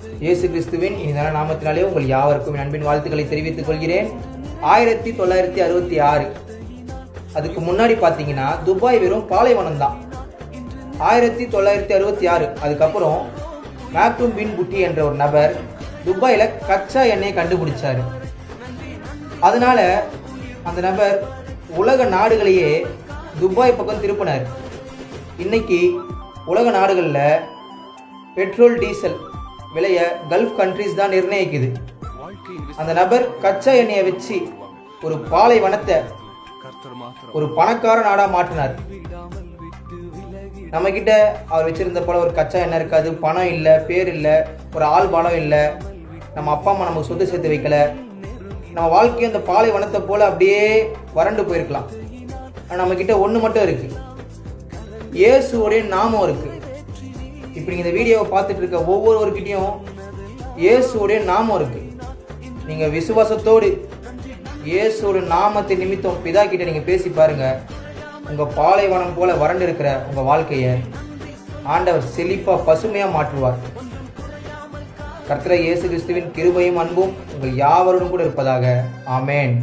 இயேசு கிறிஸ்துவின் இனிதான நாமத்தினாலே உங்கள் யாவருக்கும் அன்பின் வாழ்த்துக்களை தெரிவித்துக் கொள்கிறேன். ஆயிரத்தி தொள்ளாயிரத்தி அறுபத்தி ஆறு. அதுக்கு முன்னாடி பார்த்தீங்கன்னா துபாய் வெறும் பாலைவனம் தான். ஆயிரத்தி தொள்ளாயிரத்தி அறுபத்தி ஆறு. அதுக்கப்புறம் மேக்டும் பின் புட்டி என்ற ஒரு நபர் துபாயில் கச்சா எண்ணெயை கண்டுபிடிச்சாரு. அதனால அந்த நபர் உலக நாடுகளையே துபாய் பக்கம் திருப்பினார். இன்னைக்கு உலக நாடுகளில் பெட்ரோல் டீசல் விலையை கல்ஃப் கண்ட்ரிஸ் தான் நிர்ணயிக்குது. அந்த நபர் கச்சா எண்ணெயை வச்சு ஒரு பாலைவனத்தை ஒரு பணக்கார நாடா மாற்றினார். நம்ம கிட்ட அவர் வச்சிருந்த போல ஒரு கச்சா எண்ணெய் இருக்காது பணம் இல்லை பேர் இல்லை ஒரு ஆள் பலம் இல்லை. நம்ம அப்பா அம்மா நமக்கு சொத்து சேர்த்து வைக்கல. நம்ம வாழ்க்கையை அந்த பாலைவனத்தை போல அப்படியே வறண்டு போயிருக்கலாம். ஆனால் நம்ம கிட்ட ஒன்று மட்டும் இருக்கு. இயேசுவோடைய நாமம் இருக்குது இப்போ இப்படி இந்த வீடியோவை பார்த்துட்டு இருக்க ஒவ்வொருவர்கிட்டையும் இயேசுடைய நாமம் இருக்கு. நீங்க விசுவாசத்தோடு இயேசுவோட நாமத்தை நிமித்தம் பிதா கிட்ட நீங்க பேசி பாருங்க. உங்க பாலைவனம் போல வறண்டு இருக்கிற உங்க வாழ்க்கைய ஆண்டவர் செழிப்பா பசுமையா மாற்றுவார். கர்த்தரை இயேசு கிறிஸ்துவின் கிருபையும் அன்பும் உங்கள் யாவருடன் கூட இருப்பதாக. ஆமேன்.